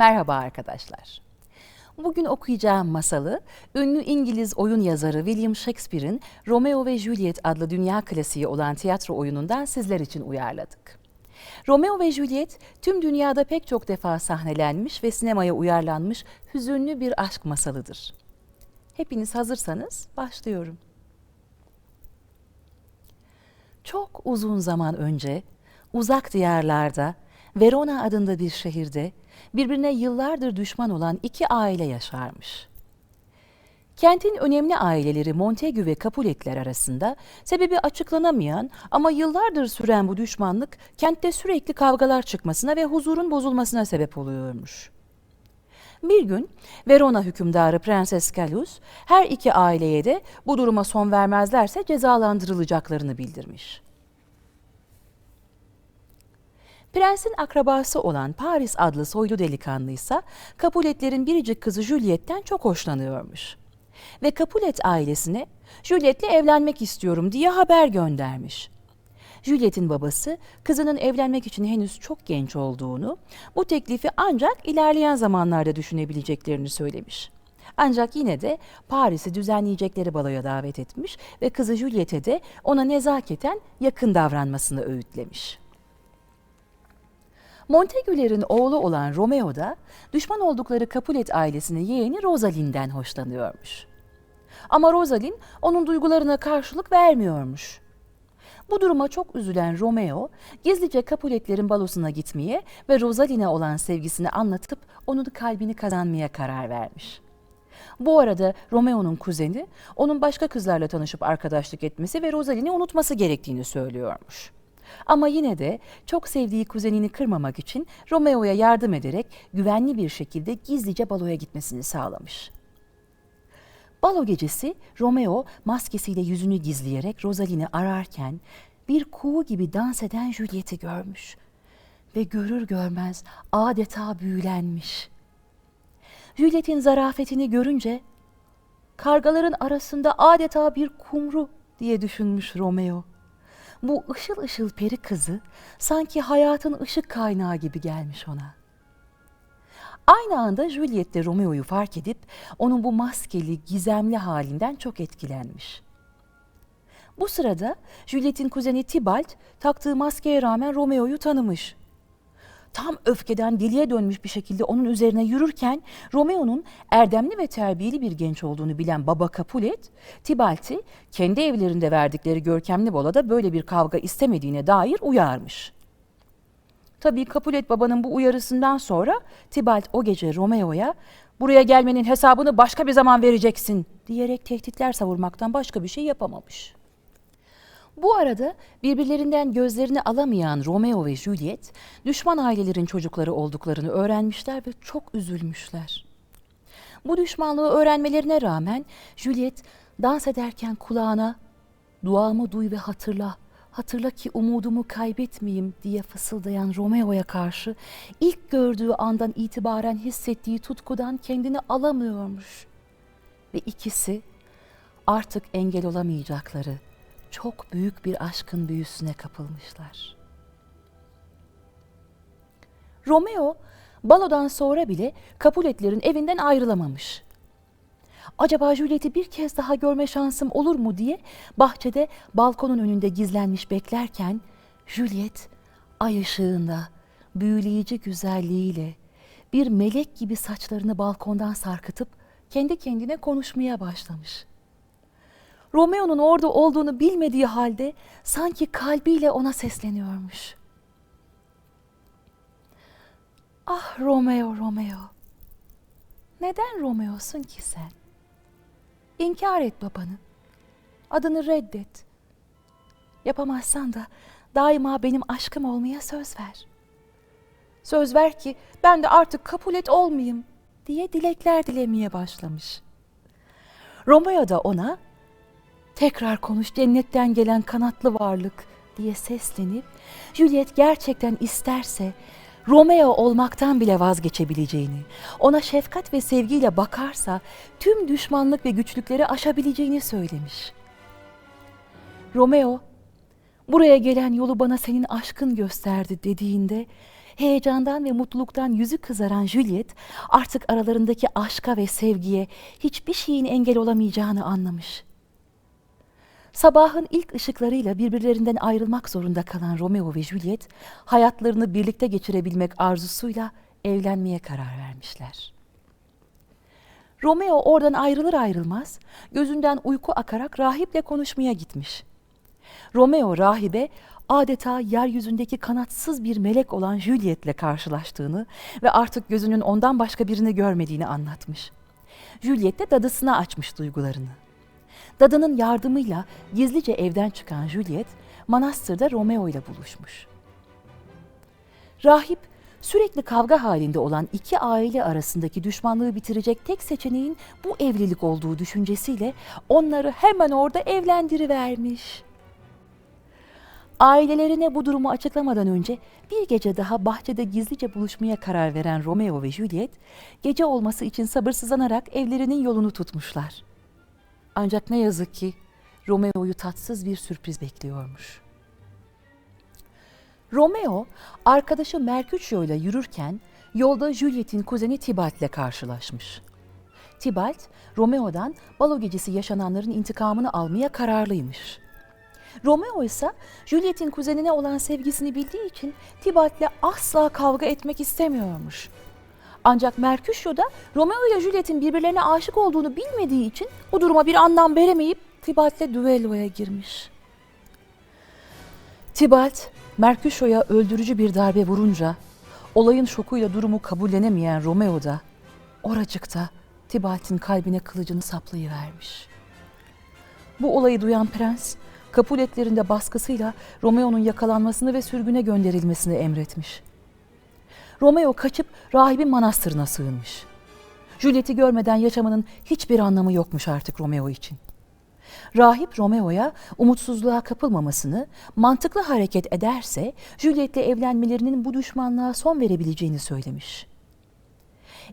Merhaba arkadaşlar. Bugün okuyacağım masalı ünlü İngiliz oyun yazarı William Shakespeare'in Romeo ve Juliet adlı dünya klasiği olan tiyatro oyunundan sizler için uyarladık. Romeo ve Juliet tüm dünyada pek çok defa sahnelenmiş ve sinemaya uyarlanmış hüzünlü bir aşk masalıdır. Hepiniz hazırsanız başlıyorum. Çok uzun zaman önce uzak diyarlarda Verona adında bir şehirde birbirine yıllardır düşman olan iki aile yaşarmış. Kentin önemli aileleri Montagu ve Capuletler arasında sebebi açıklanamayan ama yıllardır süren bu düşmanlık kentte sürekli kavgalar çıkmasına ve huzurun bozulmasına sebep oluyormuş. Bir gün Verona hükümdarı Prenses Calus her iki aileye de bu duruma son vermezlerse cezalandırılacaklarını bildirmiş. Prensin akrabası olan Paris adlı soylu delikanlı ise Capuletlerin biricik kızı Juliet'ten çok hoşlanıyormuş. Ve Capulet ailesine Juliet'le evlenmek istiyorum diye haber göndermiş. Juliet'in babası kızının evlenmek için henüz çok genç olduğunu, bu teklifi ancak ilerleyen zamanlarda düşünebileceklerini söylemiş. Ancak yine de Paris'i düzenleyecekleri baloya davet etmiş ve kızı Juliet'e de ona nezaketen yakın davranmasını öğütlemiş. Montagu'lerin oğlu olan Romeo da düşman oldukları Capulet ailesinin yeğeni Rosalind'den hoşlanıyormuş. Ama Rosalind onun duygularına karşılık vermiyormuş. Bu duruma çok üzülen Romeo, gizlice Capuletlerin balosuna gitmeye ve Rosalind'e olan sevgisini anlatıp onun kalbini kazanmaya karar vermiş. Bu arada Romeo'nun kuzeni onun başka kızlarla tanışıp arkadaşlık etmesi ve Rosalind'i unutması gerektiğini söylüyormuş. Ama yine de çok sevdiği kuzenini kırmamak için Romeo'ya yardım ederek güvenli bir şekilde gizlice baloya gitmesini sağlamış. Balo gecesi Romeo maskesiyle yüzünü gizleyerek Rosalind'i ararken bir kuğu gibi dans eden Juliet'i görmüş ve görür görmez adeta büyülenmiş. Juliet'in zarafetini görünce kargaların arasında adeta bir kumru diye düşünmüş Romeo bu ışıl ışıl peri kızı sanki hayatın ışık kaynağı gibi gelmiş ona. Aynı anda Juliet de Romeo'yu fark edip onun bu maskeli, gizemli halinden çok etkilenmiş. Bu sırada Juliet'in kuzeni Tybalt taktığı maskeye rağmen Romeo'yu tanımış tam öfkeden deliye dönmüş bir şekilde onun üzerine yürürken Romeo'nun erdemli ve terbiyeli bir genç olduğunu bilen baba Capulet, Tibalt'i kendi evlerinde verdikleri görkemli bolada böyle bir kavga istemediğine dair uyarmış. Tabii Capulet babanın bu uyarısından sonra Tibalt o gece Romeo'ya buraya gelmenin hesabını başka bir zaman vereceksin diyerek tehditler savurmaktan başka bir şey yapamamış. Bu arada birbirlerinden gözlerini alamayan Romeo ve Juliet, düşman ailelerin çocukları olduklarını öğrenmişler ve çok üzülmüşler. Bu düşmanlığı öğrenmelerine rağmen Juliet dans ederken kulağına "Duamı duy ve hatırla, hatırla ki umudumu kaybetmeyeyim." diye fısıldayan Romeo'ya karşı ilk gördüğü andan itibaren hissettiği tutkudan kendini alamıyormuş. Ve ikisi artık engel olamayacakları çok büyük bir aşkın büyüsüne kapılmışlar. Romeo balodan sonra bile Capuletlerin evinden ayrılamamış. Acaba Juliet'i bir kez daha görme şansım olur mu diye bahçede balkonun önünde gizlenmiş beklerken Juliet ay ışığında büyüleyici güzelliğiyle bir melek gibi saçlarını balkondan sarkıtıp kendi kendine konuşmaya başlamış. Romeo'nun orada olduğunu bilmediği halde sanki kalbiyle ona sesleniyormuş. Ah Romeo, Romeo. Neden Romeo'sun ki sen? İnkar et babanı. Adını reddet. Yapamazsan da daima benim aşkım olmaya söz ver. Söz ver ki ben de artık kapulet olmayayım diye dilekler dilemeye başlamış. Romeo da ona tekrar konuş cennetten gelen kanatlı varlık diye seslenip Juliet gerçekten isterse Romeo olmaktan bile vazgeçebileceğini, ona şefkat ve sevgiyle bakarsa tüm düşmanlık ve güçlükleri aşabileceğini söylemiş. Romeo, buraya gelen yolu bana senin aşkın gösterdi dediğinde Heyecandan ve mutluluktan yüzü kızaran Juliet artık aralarındaki aşka ve sevgiye hiçbir şeyin engel olamayacağını anlamış. Sabahın ilk ışıklarıyla birbirlerinden ayrılmak zorunda kalan Romeo ve Juliet hayatlarını birlikte geçirebilmek arzusuyla evlenmeye karar vermişler. Romeo oradan ayrılır ayrılmaz gözünden uyku akarak rahiple konuşmaya gitmiş. Romeo rahibe adeta yeryüzündeki kanatsız bir melek olan Juliet'le karşılaştığını ve artık gözünün ondan başka birini görmediğini anlatmış. Juliet de dadısına açmış duygularını. Dadının yardımıyla gizlice evden çıkan Juliet, manastırda Romeo ile buluşmuş. Rahip, sürekli kavga halinde olan iki aile arasındaki düşmanlığı bitirecek tek seçeneğin bu evlilik olduğu düşüncesiyle onları hemen orada evlendirivermiş. Ailelerine bu durumu açıklamadan önce bir gece daha bahçede gizlice buluşmaya karar veren Romeo ve Juliet, gece olması için sabırsızlanarak evlerinin yolunu tutmuşlar. Ancak ne yazık ki Romeo'yu tatsız bir sürpriz bekliyormuş. Romeo, arkadaşı Mercutio ile yürürken yolda Juliet'in kuzeni Tybalt ile karşılaşmış. Tybalt, Romeo'dan balo gecesi yaşananların intikamını almaya kararlıymış. Romeo ise Juliet'in kuzenine olan sevgisini bildiği için Tybalt'le asla kavga etmek istemiyormuş. Ancak Mercutio da Romeo ile Juliet'in birbirlerine aşık olduğunu bilmediği için bu duruma bir anlam veremeyip Tybalt'le düelloya girmiş. Tybalt, Mercutio'ya öldürücü bir darbe vurunca olayın şokuyla durumu kabullenemeyen Romeo da oracıkta Tybalt'in kalbine kılıcını saplayıvermiş. Bu olayı duyan prens, Kapuletlerinde baskısıyla Romeo'nun yakalanmasını ve sürgüne gönderilmesini emretmiş. Romeo kaçıp rahibin manastırına sığınmış. Juliet'i görmeden yaşamanın hiçbir anlamı yokmuş artık Romeo için. Rahip Romeo'ya umutsuzluğa kapılmamasını, mantıklı hareket ederse Juliet'le evlenmelerinin bu düşmanlığa son verebileceğini söylemiş.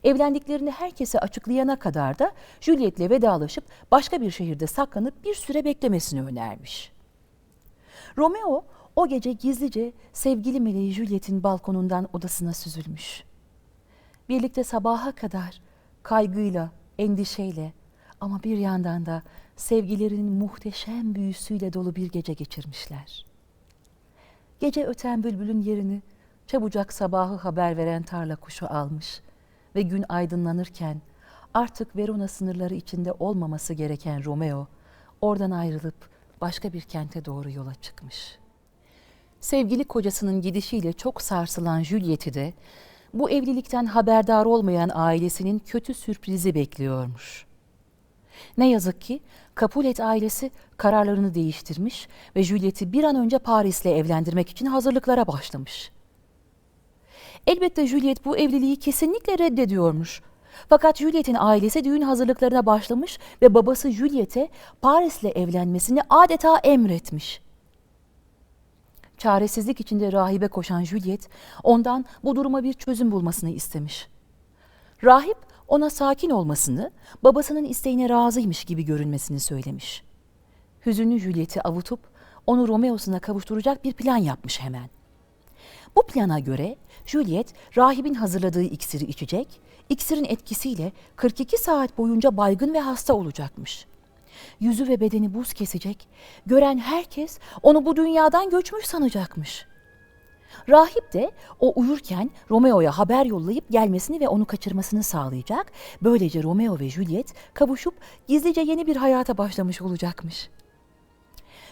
Evlendiklerini herkese açıklayana kadar da Juliet'le vedalaşıp başka bir şehirde saklanıp bir süre beklemesini önermiş. Romeo o gece gizlice sevgili meleği Juliet'in balkonundan odasına süzülmüş. Birlikte sabaha kadar kaygıyla, endişeyle ama bir yandan da sevgilerinin muhteşem büyüsüyle dolu bir gece geçirmişler. Gece öten bülbülün yerini çabucak sabahı haber veren tarla kuşu almış ve gün aydınlanırken artık Verona sınırları içinde olmaması gereken Romeo oradan ayrılıp başka bir kente doğru yola çıkmış. Sevgili kocasının gidişiyle çok sarsılan Juliet'i de bu evlilikten haberdar olmayan ailesinin kötü sürprizi bekliyormuş. Ne yazık ki Capulet ailesi kararlarını değiştirmiş ve Juliet'i bir an önce Paris'le evlendirmek için hazırlıklara başlamış. Elbette Juliet bu evliliği kesinlikle reddediyormuş. Fakat Juliet'in ailesi düğün hazırlıklarına başlamış ve babası Juliet'e Paris'le evlenmesini adeta emretmiş. Çaresizlik içinde rahibe koşan Juliet ondan bu duruma bir çözüm bulmasını istemiş. Rahip ona sakin olmasını, babasının isteğine razıymış gibi görünmesini söylemiş. Hüzünlü Juliet'i avutup onu Romeo'suna kavuşturacak bir plan yapmış hemen. Bu plana göre Juliet rahibin hazırladığı iksiri içecek, iksirin etkisiyle 42 saat boyunca baygın ve hasta olacakmış. Yüzü ve bedeni buz kesecek, gören herkes onu bu dünyadan göçmüş sanacakmış. Rahip de o uyurken Romeo'ya haber yollayıp gelmesini ve onu kaçırmasını sağlayacak. Böylece Romeo ve Juliet kavuşup gizlice yeni bir hayata başlamış olacakmış.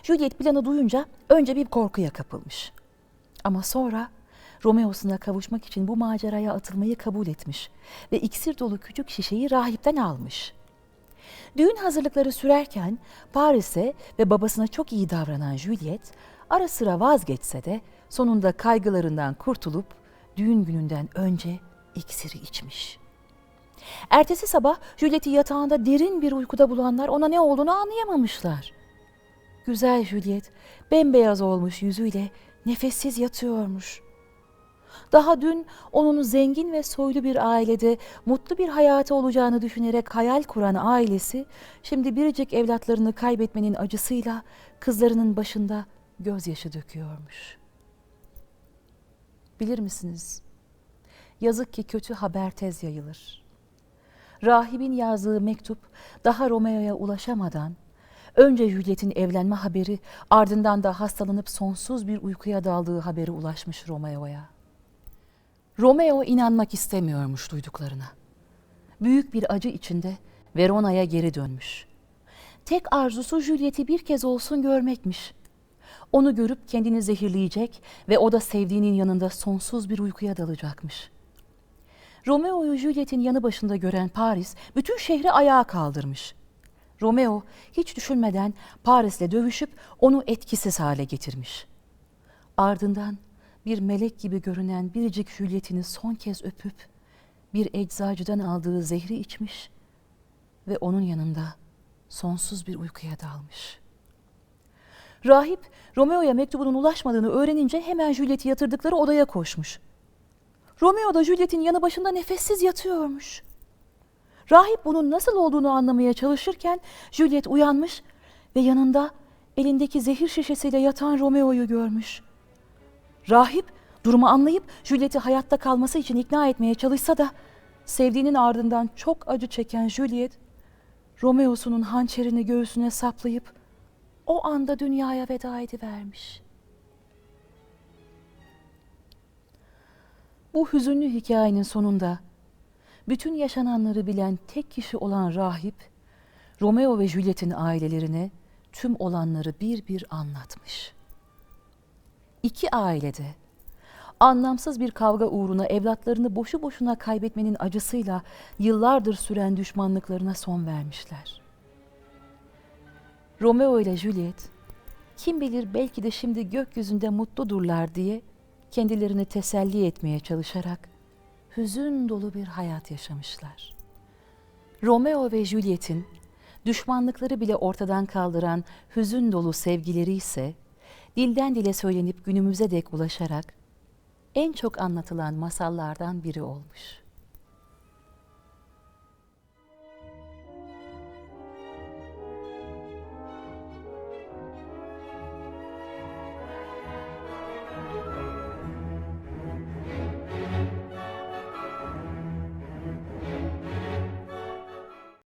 Juliet planı duyunca önce bir korkuya kapılmış. Ama sonra Romeo'suna kavuşmak için bu maceraya atılmayı kabul etmiş ve iksir dolu küçük şişeyi rahipten almış. Düğün hazırlıkları sürerken Paris'e ve babasına çok iyi davranan Juliet ara sıra vazgeçse de sonunda kaygılarından kurtulup düğün gününden önce iksiri içmiş. Ertesi sabah Juliet'i yatağında derin bir uykuda bulanlar ona ne olduğunu anlayamamışlar. Güzel Juliet bembeyaz olmuş yüzüyle nefessiz yatıyormuş. Daha dün onun zengin ve soylu bir ailede mutlu bir hayatı olacağını düşünerek hayal kuran ailesi şimdi biricik evlatlarını kaybetmenin acısıyla kızlarının başında gözyaşı döküyormuş. Bilir misiniz? Yazık ki kötü haber tez yayılır. Rahibin yazdığı mektup daha Romeo'ya ulaşamadan önce Juliet'in evlenme haberi ardından da hastalanıp sonsuz bir uykuya daldığı haberi ulaşmış Romeo'ya. Romeo inanmak istemiyormuş duyduklarına. Büyük bir acı içinde Verona'ya geri dönmüş. Tek arzusu Juliet'i bir kez olsun görmekmiş. Onu görüp kendini zehirleyecek ve o da sevdiğinin yanında sonsuz bir uykuya dalacakmış. Romeo'yu Juliet'in yanı başında gören Paris bütün şehri ayağa kaldırmış. Romeo hiç düşünmeden Paris'le dövüşüp onu etkisiz hale getirmiş. Ardından bir melek gibi görünen biricik Juliet'ini son kez öpüp bir eczacıdan aldığı zehri içmiş ve onun yanında sonsuz bir uykuya dalmış. Rahip Romeo'ya mektubunun ulaşmadığını öğrenince hemen Juliet'i yatırdıkları odaya koşmuş. Romeo da Juliet'in yanı başında nefessiz yatıyormuş. Rahip bunun nasıl olduğunu anlamaya çalışırken Juliet uyanmış ve yanında elindeki zehir şişesiyle yatan Romeo'yu görmüş. Rahip durumu anlayıp Juliet'i hayatta kalması için ikna etmeye çalışsa da sevdiğinin ardından çok acı çeken Juliet, Romeo'sunun hançerini göğsüne saplayıp o anda dünyaya veda edivermiş. Bu hüzünlü hikayenin sonunda bütün yaşananları bilen tek kişi olan rahip, Romeo ve Juliet'in ailelerine tüm olanları bir bir anlatmış. İki ailede anlamsız bir kavga uğruna evlatlarını boşu boşuna kaybetmenin acısıyla yıllardır süren düşmanlıklarına son vermişler. Romeo ile Juliet, kim bilir belki de şimdi gökyüzünde mutludurlar diye kendilerini teselli etmeye çalışarak hüzün dolu bir hayat yaşamışlar. Romeo ve Juliet'in düşmanlıkları bile ortadan kaldıran hüzün dolu sevgileri ise dilden dile söylenip günümüze dek ulaşarak en çok anlatılan masallardan biri olmuş.